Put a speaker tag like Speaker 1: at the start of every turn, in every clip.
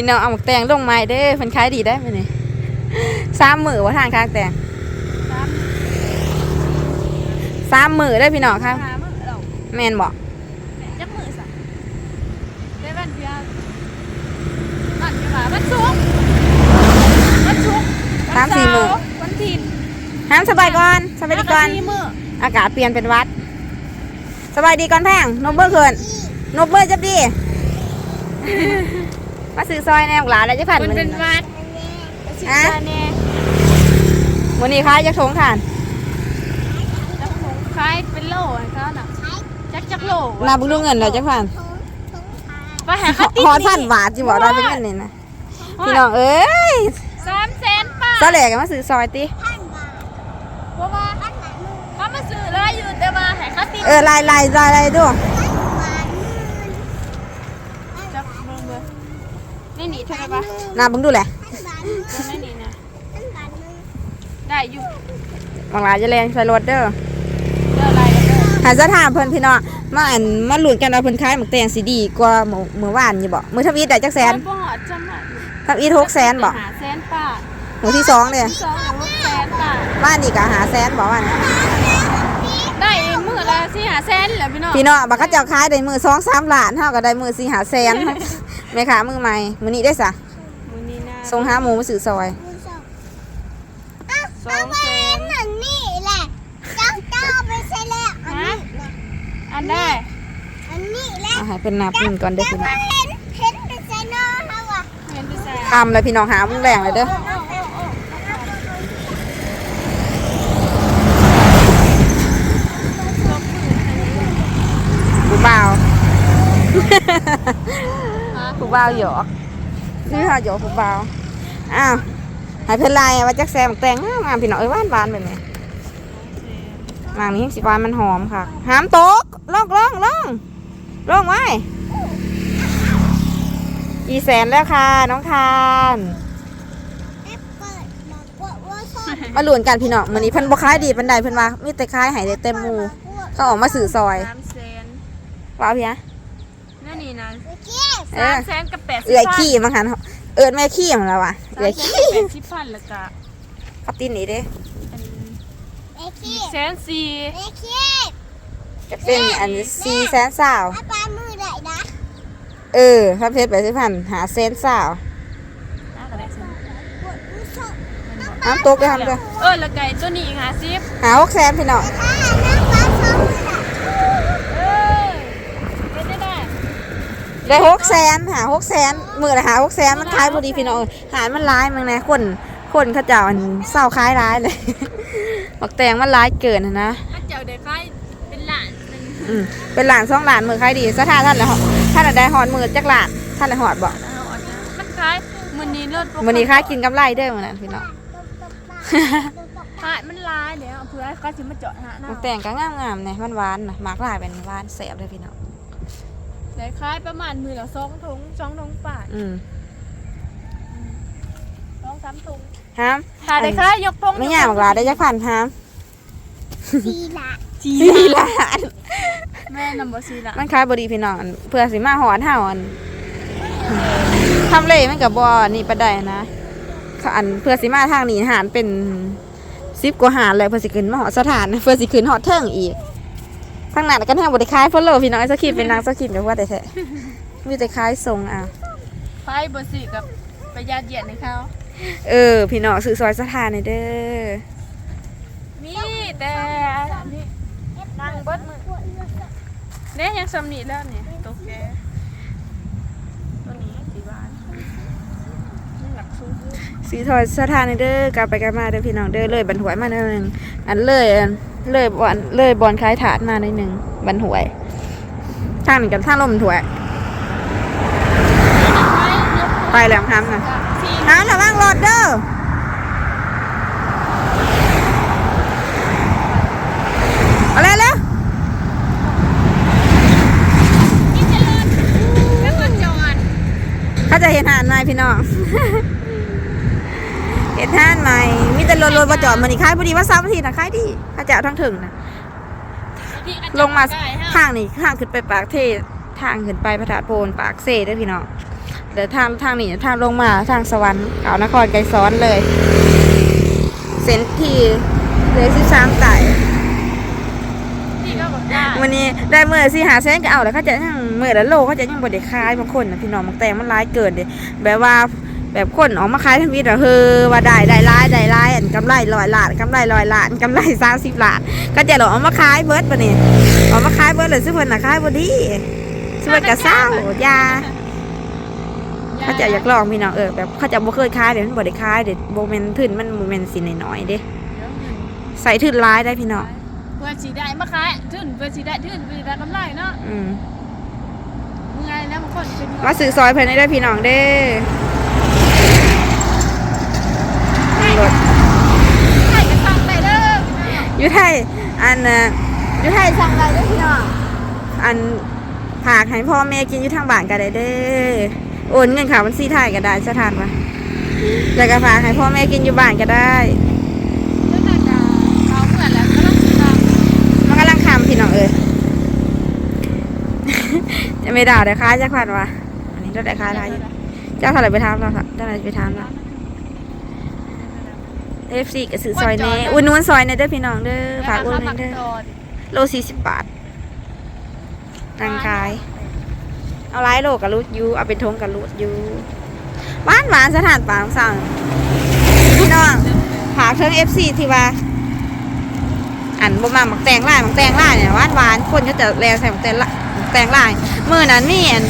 Speaker 1: พี่น้องเอาหมกแตงลงไม้เด้อเพิ่นขายดีได้ไหมนี่สามมือว่าทางค้างแตง
Speaker 2: สาม
Speaker 1: สามมือได้อพี่น้องครับ
Speaker 2: หามื้อเรา
Speaker 1: แม่นบอก
Speaker 2: จักมื้อซะได้วันเดียววันเดียวค่ะวันศุกร์วันศุกร์
Speaker 1: สามสี่มือ
Speaker 2: วันทิน
Speaker 1: ห้ามสบายก่อนสบายดีก่อน
Speaker 2: สี่มื้อ
Speaker 1: อากาศเปลี่ยนเป็นหวัด สบายดีก่อนแพงนบเบอร์เขินนบเบอร์จับดี มาซื้อซอยแนวหลานแล้วจะผ่าน
Speaker 2: มัน
Speaker 1: มื้อ
Speaker 2: เป็น
Speaker 1: นี้
Speaker 2: วัด
Speaker 1: ฮะ
Speaker 2: ฮะแน่
Speaker 1: มื้อนี้ค้ายจะทงทาน
Speaker 2: จักหงคล้ายเป็นโลให้เขาน่ะจักจักโล
Speaker 1: นาบุญดูเงินเลยจะผ่าน
Speaker 2: ว่าหาเขาติด
Speaker 1: หอท่านหวาดจิบอกเราเป็นเงินนี่นะพี่น้องเอ้ย
Speaker 2: สามแสนป้า
Speaker 1: ซาแหลกกันมาซื้อซอยติ
Speaker 2: เพราะว่าเขามาซื้อเลยอยู่แต่ว่าให้เขาติด
Speaker 1: เออลายลายลายลายดู
Speaker 2: จับเบิ่งเบิ่งนี่หนีเท่าไหร่ ปะ
Speaker 1: นาบุญดูแหละ
Speaker 2: เบิ่งไม่หนีนะได้อยู่
Speaker 1: บางหลายจะแรงใส่รถเด้อ
Speaker 2: เจออะไรแล้วเด้อ
Speaker 1: หาจะถามเพิ่นพี่น้องมาอันมาหลุนกันว่าเพิ่นขายหมึกแตงสีดีกว่าหมู่มื้อวานอยู่บ่มื้อทวีตได้จักแสน
Speaker 2: บ่หอดจำหน่าย
Speaker 1: ทวีตหกแสนบ่
Speaker 2: หาแสนป้า
Speaker 1: มื้อที่สองเนี่ย
Speaker 2: สองหกแสนป้า
Speaker 1: บ้านนี่ก็หาแสนบ่ว่านะ
Speaker 2: ได้มื้อละสี่หาแสนเหรอพี่น้อง
Speaker 1: พี่น้องบักเขาเจ้าขายได้มื้อ2 3ล้านเฮาก็ได้มื้อ4 5แสน แม่ค้ามือใหม่มื้อนี้ได้ซะ
Speaker 2: มื้อนี้นะ
Speaker 1: ส่งหาหมูมาซื้อซอย
Speaker 2: สองแสน
Speaker 3: เหมือนนี่แหละเจ้าเจ้าไปใช่แล้วอันนี้แหละ
Speaker 2: อันได้
Speaker 3: อันนี้แหละ
Speaker 1: เอาให้เพิ่นนับเงินก่อนเด้อ
Speaker 3: เจ้า
Speaker 1: พี่น้
Speaker 3: ก็
Speaker 1: อง
Speaker 3: เห็นเห็นเป็นไซโน่เขาอะ
Speaker 2: เงินไปใส่
Speaker 1: คำเลยพี่น้องหามุ้งแรงเลยเด้อผู้บ่าว ผู้บ่าวหยอกนี่ค่ะหยอกผู้บ่าวอ้าวให้เพิ่นไล่ว่าจักแซมแต่งงามงามพี่น้องเอ้ยหวานหวานแบบนี้มางนี้สิหวานมันหอมค่ะห้ามตกลองลองลองลองไว้อีแสนแล้วค่ะ น้องทาน
Speaker 3: แอปเปิลบอกว่าว่าชอบ
Speaker 1: มาหลวนกันพี่น้องมื้อนี้เพิ่นบ่ขายดีปานใดเพิ่นว่ามีแต่ขายให้ได้เต็มหมู่เขาออกมาสื่อซอย
Speaker 2: สามแสน
Speaker 1: ว่าเอาพี่ฮะ
Speaker 2: นั่นนี่นะ
Speaker 3: เมื่อกี้
Speaker 1: เอ
Speaker 2: สา
Speaker 1: อ
Speaker 2: มแสนกับแปดสิบ
Speaker 1: เอื้อยขี้มั้งหันเอิ้นแม่ขี้ของเราว่ะ
Speaker 2: สาม
Speaker 1: เอื้อย
Speaker 2: แสน
Speaker 1: ขี้
Speaker 2: กับแปดสิบพันแล้วก็
Speaker 1: ขับตีนนี่เด้
Speaker 2: อัน
Speaker 3: เมื่อกี้
Speaker 2: แสนสี่
Speaker 3: เมื่อกี้
Speaker 1: จะเป็นอัน4แสนสาว
Speaker 3: ถ้าปลามือได้นะ
Speaker 1: เออถ้าเพชร80,000หาแสนสาว
Speaker 2: น่ากระเดะสิ
Speaker 3: ปวดมือชอบ
Speaker 1: น้ำตกเด้อทำเด้อ
Speaker 2: เออแล้วไก่ตัวนี้อีกหาซิบ
Speaker 1: หา6แสนพี่น้อง
Speaker 3: ถ้าน้ำปลาชอบมือได้
Speaker 2: เออเป็นได้ได้
Speaker 1: ได้6แสนหา6แสนมื้อละหา6แสนมันขายบ่ดีพี่น้องเอ้ยหารมันหลายมึงแน่คนคนเขาเจ้าอันเศร้าขายหลายเลยบักแตงมันหลายเกินน่ะนะ
Speaker 2: ถ้าเจ้าได้ค่ายเป็นหลานหนึ่ง
Speaker 1: อืมเป็นหลานสองหลานมือใครดีสถานท่านละหอท่านละได้หอดมือจักหลานท่านละหอดบอก
Speaker 2: เอาออกนะมันคล้ายมันนี้เลิศปกติ
Speaker 1: วันนี้ค่ากินกำไรเด้อมันนั้นพี่น้อง
Speaker 2: หายมันลายเดี๋ยวเพื่อให้เขาชิมาเจาะหาหน้า
Speaker 1: มันแต่งก็งามงามๆเนี่ยมันหวานนะหมากหลายเป็นหวานแสบเลยพี่น้อง
Speaker 2: ได้คล้ายประมาณมือละสองถุงสองถุงป่าท
Speaker 1: อืม
Speaker 2: สองสามถุง
Speaker 1: ฮาม
Speaker 2: ถ้าได้คล้ายยกพง
Speaker 1: ไม่ยากหรอกหลานได้จักพันฮาม
Speaker 3: สีละ
Speaker 2: จี
Speaker 1: สี่หลาน
Speaker 2: แม่นำบอซีละ
Speaker 1: มันขายบดีพี่น้องอันเพื่อสิมาหอดเฮาอันทำเลยมันกับบอนี่ประได้นะเขาอันเพื่อสิมาทางนี้หารเป็นซิบกว่าหารเลยเพื่อสิขึ้นมาหอดสถาน เพื่อสิขึ้นหอดเทิงอีก ทางนั้นก็แทงบริคายเพราะโลพี่น้องไอ้สกิปเป็นนางสกิปกับว่าแต่แท้มีแต่คล้ายทรงอะ
Speaker 2: ไฟบอซีกับประหยัดเหยียดในเขา
Speaker 1: เออ พี่น้องซื้อซอยสถานในอยเด้อ
Speaker 2: มีแต่อันนี้นั่งเบดมือเนี่ยยังสำนีแล้วเนี่ยตกแกตัวนี้สีบาทนี่หลักสูง
Speaker 1: ซื้อซอยสถานในอยเด้อกลับไปกลับมาเด้อพี่น้องเด้อเลยบันหวยมาหน่อยหนึงอันเลยอัน เลยบอนเลยบอลคล้ายถาดมาหน่อยหนึงบันหวยทางนี้กับทางลมถวย ไปแล้วห้ามนะ
Speaker 2: สี่
Speaker 1: ห้ามระวังรถเด้อเอาเลยเร็ว
Speaker 2: เลิศแล้ว
Speaker 1: เขาจะเห็นหานไหมพี่น้อง เห็นหานไหม แต่รถรถมาจอดมันอีกค่ายพอดีว่าซ้ำนาทีนะค่ายดีเขาจะเอาทั้งถึงนะ
Speaker 2: ที่อจรย์
Speaker 1: ลงมา
Speaker 2: ได้ฮะ
Speaker 1: ทางนี้ทางขึ้นไปปากเทศทางขึ้นไปพระธาตุโพนปากเซ่เด้วยพี่น้องเดี๋ยวทางทางนี้ทางลงมาทางสวรรค์เขานครไกรซ้อนเลยเส้นที่เลยสิบสามไต่
Speaker 2: พี่ก็บอกได้
Speaker 1: วันนี้ได้เมื่อสี่หาแสนก็เอาแล้วเขาจะยังเมื่อละโลเขาจะยังบดได้ขายบางคนนะพี่น้องบางแตงมันร้ายเกินเดยแบบว่า แบบคนออกมาขายทั้งวีแต่เฮอว่าได้ได้ร้ายได้ร้ายอันกำไรร้อยล้านกำไรร้อยล้านกำไรสามสิบล้านก็จะหลอกเอามาขายเบิร์ดปะนี่เอามาขายเบิร์ดเลยซื้อเพิ่นน่ะขายบ่ดีซื้อเพิ่นก็เศร้ายาเขาจะอยากลองพี่น้องเออแบบเขาจะบ่เคยขายเดี๋ยวมันบ่ได้ขายเดี๋ยวโบเมนทึนมันโบเมนสินน้อยๆเด้ใส่ทึนร้ายได้พี่น้อง
Speaker 2: เพื่อสีได้มาขายทึ่นเพื่อสีได้ทึ่นเพื่อสีได้กำไรเนาะ
Speaker 1: อืม
Speaker 2: มึงไงแล้วบางคนเป็น
Speaker 1: มาซื้อซอยเพิ่นได้พี่น้องเด้รถ
Speaker 2: ใครก็สั่งได้เด้อ
Speaker 1: อยู่ไทยอันน่ะอยู่ไทยสั่งได้เด้อพี่น้องอันฝากให้พ่อแม่กินอยู่ทางบ้านก็ได้เด้อโอนเงินเข่าวบัญชีไทยก็ได้สถานปะแล้วก็ฝากให้พ่อแม่กินอยู่บ้านก็ได้
Speaker 2: เรื่องการเขาเหมือนแล้วก็ต้องซื้อ
Speaker 1: มันกำลังคำพี่น้องเอ้ยจะไม่ด่าเดี๋ยวค้าจะขวัญวะอันนี้เราได้ค้าได้อยู่เจ้าเท่าไหร่ไปทำเราค่ะเจ้าเท่าไหร่ไปทำเรา เอฟซีกับซื้อซอยเน่อุ่นนวนซอยเน่เด้อพี่น้องเด้อฝากอุ่นนวนเด้อโลสี่สิบบาทนางขาย เอาไลายโลกับรูดยูเอาเป็นทงกับรูดยูหวานหวานสถานป่าของสั่งพี่น้องฝากเทิงเอฟซีที่ว่าอันบ่มาหมักแตงลายหมักแตงลายเนี่ยหวานหวานคนก็จะแลใส่หมักแตงละหมักแตงลายเมื่อนั้นมีอัน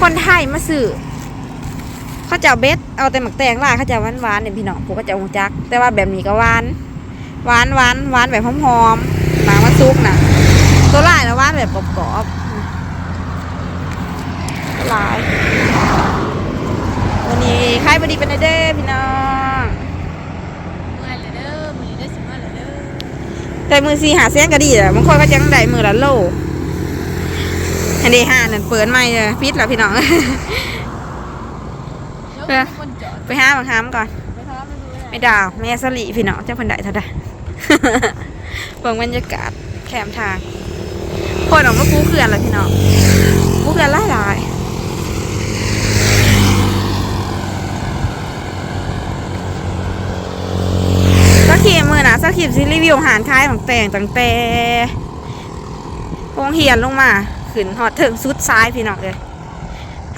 Speaker 1: คนไทยมาซื้อ เขาจะเอาเบ็ดเอาแต่หมักแตงลายเขาจะหวานหวานเนี่ยพี่น้องผมก็จะองจัก แต่ว่าแบบนี้ก็หวานหวานหวานหวานแบบหอมๆหนามันซุกนะตัวลายนะหวานแบบกรอบๆหลายวันนี้ใครบดีเป็นเด้อพี่น้อง
Speaker 2: เมื่อเลยเด้อมีได้สิมาเลยเด้อ
Speaker 1: ได้มือซีหาเส้นก็ดีแหละบางคนก็จังได้มือละโลอันนี้ห้านั่นเปิดไม่เลยพิษแล้วพี่น้อง
Speaker 2: เดี๋ยวคนจอ
Speaker 1: ไปห้าบางห้ามก่อน
Speaker 2: ไปท้าไปดู
Speaker 1: ไม่ดาวแม่สลีพี่น้องเจ้าพันไดเท่าใดเบิ่งบรรยากาศแคมทางคนออกมาปูเขื่อนแล้วพี่น้องปูเขื่อนหลายหลายสักขีมือนะสักขีสิรีวิวอาหารคล้ายของแต่งตั้งแต่โรงเฮียนลงมา ขึ้นหอดถึงสุดซ้ายพี่น้องเลย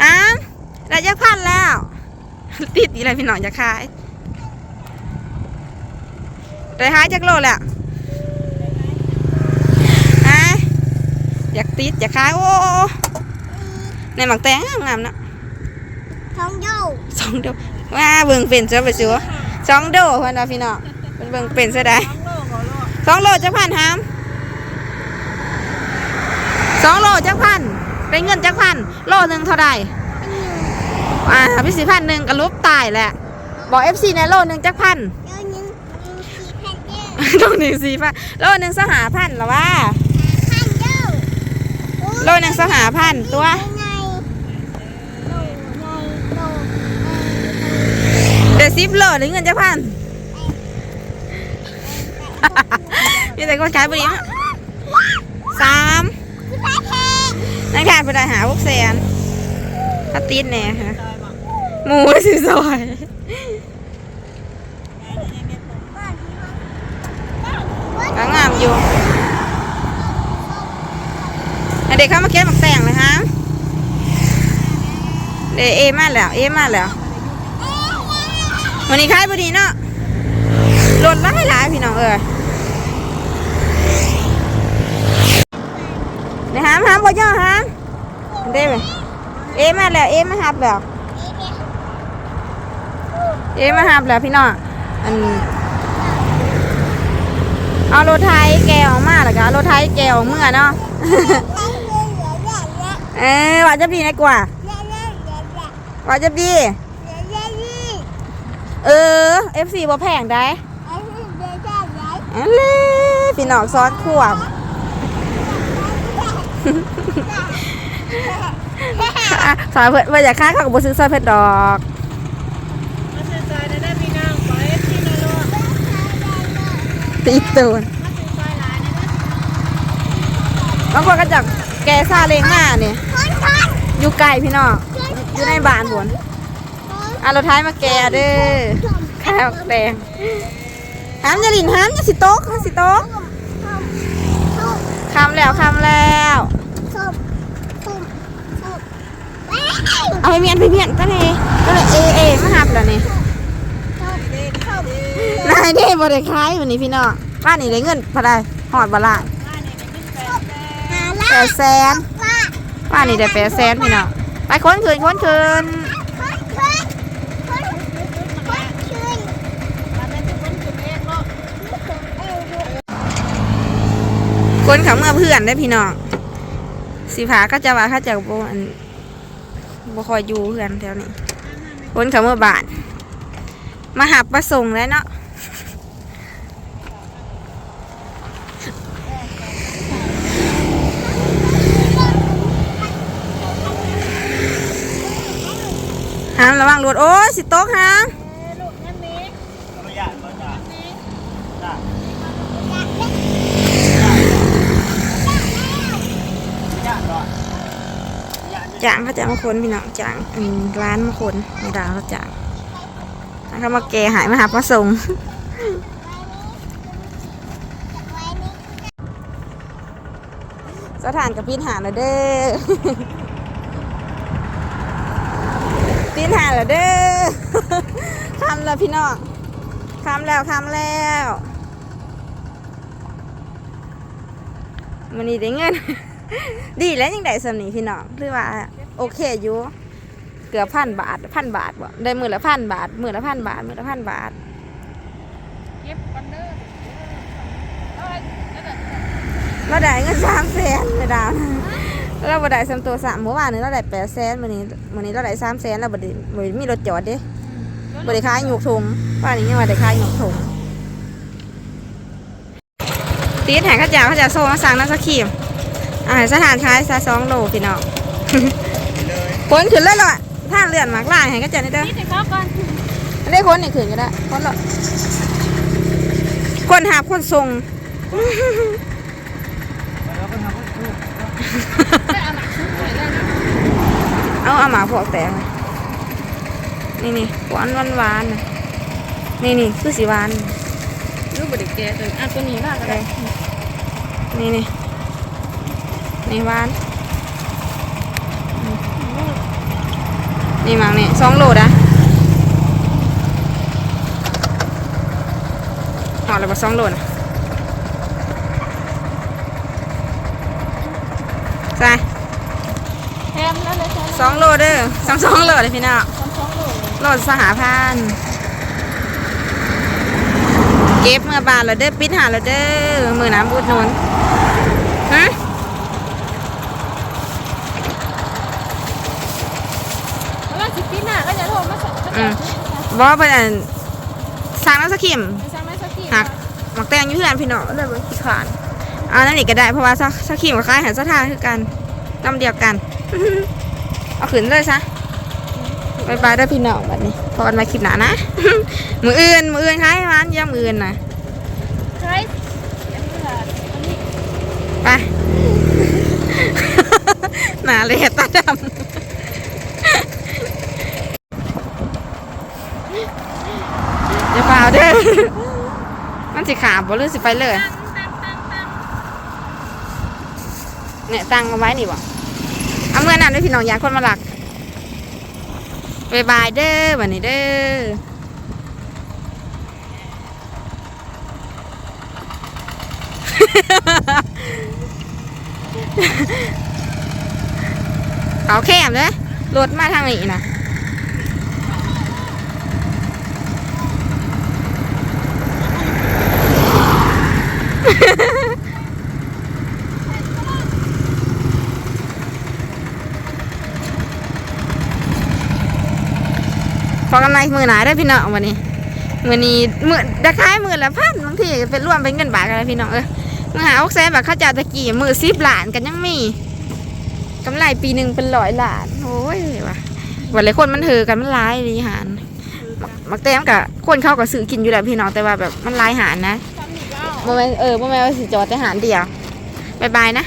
Speaker 1: อ้ามได้ยักพันแล้ว ติดอีอะไรพี่น้องจะขายได้หายจากโลแล้วฮะอยากติดอยากขายโอ้ในหมักแตงงามๆเนาะ
Speaker 3: ท้องโย
Speaker 1: สองโดว่าเบิ่งเป็นเสือไปเสือสองโดเพื่อนว่าพี่น้องเป็นเบิ่งเป็นเสือได้สองโลจักพันหามสองโลจักพันเป็นเงินจักพันโลหนึ่งเท่าใด อ่าพี่สิพันหนึ่งกระลุบตายแหละ บอกเอฟซีในโลหนึ่งจักพัน
Speaker 3: เดี๋ยวนึงมีแผ่นเดียว
Speaker 1: โลหนึ่งสี่พันโลหนึ่งสหาพันเหรอวะ
Speaker 3: พันเดียว
Speaker 1: โลหนึ่งสหาพันตัว
Speaker 3: ไงโลไงโล
Speaker 1: เดี๋ยวซิปโลหรือเงินจักพันนี่แต่คนขายบริมสาม
Speaker 3: คือแพ้แพ้
Speaker 1: นักทานไปได้หาพวกแสน ถ้าตีนแน่ฮะหมูสิซอยก็งามอยู่ให้เด็กเข้ามาเก็บหมักแต่งเลยฮะเดยวเอมาแล้ว เอมาแล้ว วันนี้ขายพอดีเนาะรถหลายหลายๆพี่น้องเออเดี๋ยวหามหามบ่ย่อหามเด้ไป เอมาแล้ว เอมาหับแล้ว เอมาหับแล้วพี่น้องอันเอารถไทยแกออกมาแล้วก็เอารถไทยแกออกเมื่อเนาะเออว่าจะดีนะกว่าว่าจะดีเออ FC บ่แพงได้อันเลยพี่น้องซ้อนขวบ สายเพิ่นว่าอยากค้าเขาก็บ่ซื้อซอยเพิ่นดอก
Speaker 2: มาซื้อซอยได้ได้พี่น้องขอเอฟซีนะลูก
Speaker 1: ตีตูน
Speaker 2: มาซื้อซอยหลายนะเด้อ
Speaker 1: บางคนก็จากแกซาเล้งมาเนี่ยอยู่ไกลพี่น้องอยู่ในบ้านบนเอารถท้ายมาแกเด้อข้าวแดงห้ามจะลินห้ามจะสิโต๊ะห้ามสิโต๊ะคำแล้วคำแล้ว เอาไปเมียนไปเมียนก็เลยก็เลยเอเอมาหับแล้วนี่นายเด้บริคล้ายวันนี้พี่น้องบ้านนี่ได้เงินพอได้หอดบลานแปดแสนบ้านนี่ได้แปดแสนพี่น้องไปค้นคืนค้นคืนค้นเขาเมื่อเพื่อนได้พี่น้องสีผาก็จะว่าเขาจะบอัน บ่คอยอยู่เพื่อนแถวนี้คนเขาเมื่อบานมาหับมาส่งแล้วเนาะหามระวังรถโอ้ยสิโต๊ะหาม จางเขาจะมาคนพี่น้องจางอืมร้านมาคนไม่ดาวเขาจางเขามาแกหายมาหาพระสงฆ์สถานกับพี่หาแล้วเด้อปีนหาแล้วเด้อคำแล้วพี่น้องคำแล้วคำแล้วมันนี้ได้เงิน ดีแล้วยังได้สำนีพี่น้องหรือว่า โอเคอยู่เกือบพันบาทพันบาทบ่ได้มือละพันบาทมือละพันบาทมือละพันบาท
Speaker 2: เก็บกันเด้อเอ้ยนั่นแหละ
Speaker 1: เราได้เงินสามแสนเลยดาวเราบ่ได้สามตัวสามเมื่อวานนี้เราได้แปดแสนวันนี้วันนี้เราได้สามแสนเราบ่ได้บ่ได้มีรถจอดเด้บริค้ายหยกถุงว่านี้ยังว่าได้ค้ายหยกถุงตีดแห่งข้าเจ้าข้าเจ้าโซ่มาสั่งน้ำสกขีม อาหารสถานคล้ายซาซองโลพี่น้องคนขึ้นเลยเหรอท่านเลื่อนมากลายให้ข้าเจ้านี่เด้อ
Speaker 2: นี่เด็กเขาก่อน
Speaker 1: ไม่ได้คนนี่ขึ้นก็ได้คนละคนหาบคนทรง
Speaker 2: ได้เอาหนักชุดหน่อยได้นะ
Speaker 1: เอาเอาหมาพวกแต่มานี่นี่หวานหวานหวานน่ะนี่นี่คือสีหวาน
Speaker 2: รูปบริแกตัวอะตัวนี้บ้างก็ได้
Speaker 1: นี่นี่ นี่หวานนี่มังนี่สองโลดะห่อเลยว่าสองโลนะใส่
Speaker 2: แถมแล้วเลยแถม
Speaker 1: สองโลเด้อสองสองโลเลยพี่น้อง
Speaker 2: สองสองโลเลย
Speaker 1: โลดสหพันธ์เก็บเมื่อบานแล้วเด้อปิดหาแล้วเด้อมือน้ำบูดหนุนฮะ
Speaker 2: แล้วสิปีหน้าก็จะโทรมาสั่งก็
Speaker 1: อื
Speaker 2: จะ
Speaker 1: มบอกเป็นอันสร้างน้ำสกิม
Speaker 2: ไปสั่งไหมสักที
Speaker 1: หักหมักแตงอยู่เพื่อนพี่น้องเลยบ่ขี้ขานเอานั่นนี่ก็ได้เพราะว่าสักสกิมกับคล้ายหันสะทานคือกันลำเดียวกัน เอาขืนเลยซะบายบายได้อพี่น้องแบบนี้พอกันมาคลิปหนานะ มืออื่นมืออื่นคล้ายมันย่ำมืออื่นนะ
Speaker 2: ใช่อันนี้ล่ะอันนี้
Speaker 1: ไป หนาเลยตาดำอย่า เปล่าเด้อ มันสิขาบ่หรือสิไปเลย เนี่ยตั้งเอาไว้นี่บ่เอาเมื่อนั้นด้วยพี่น้องยากคนมาหลักบายบายเด้อวันนี้เด้อเขาแคบเลยรถมาทางนี้นะ พอกันในมือหนาได้พี่น้องวันนี้มือนี้มือดะคล้ายมือละพันบางทีเป็นร่วมเป็นเงินบาทกันเลยพี่น้องเออมือหาอกแซนแบบเข้าจ้าตะกี้มือซิบหลานกันยังมีกำไรปีหนึ่งเป็นร้อยหลานโอ้ยว่ะวันเลายคนมันเถือกันมันร้ายดีหานมักแต้มกับคนเข้ากับซื้อกินอยู่แล้วพี่น้องแต่ว่าแบบมันร้ายหานนะ
Speaker 2: บ่แม่
Speaker 1: นเออบ่แมนว่าสิจอดแต่หารเดียวบายบายนะ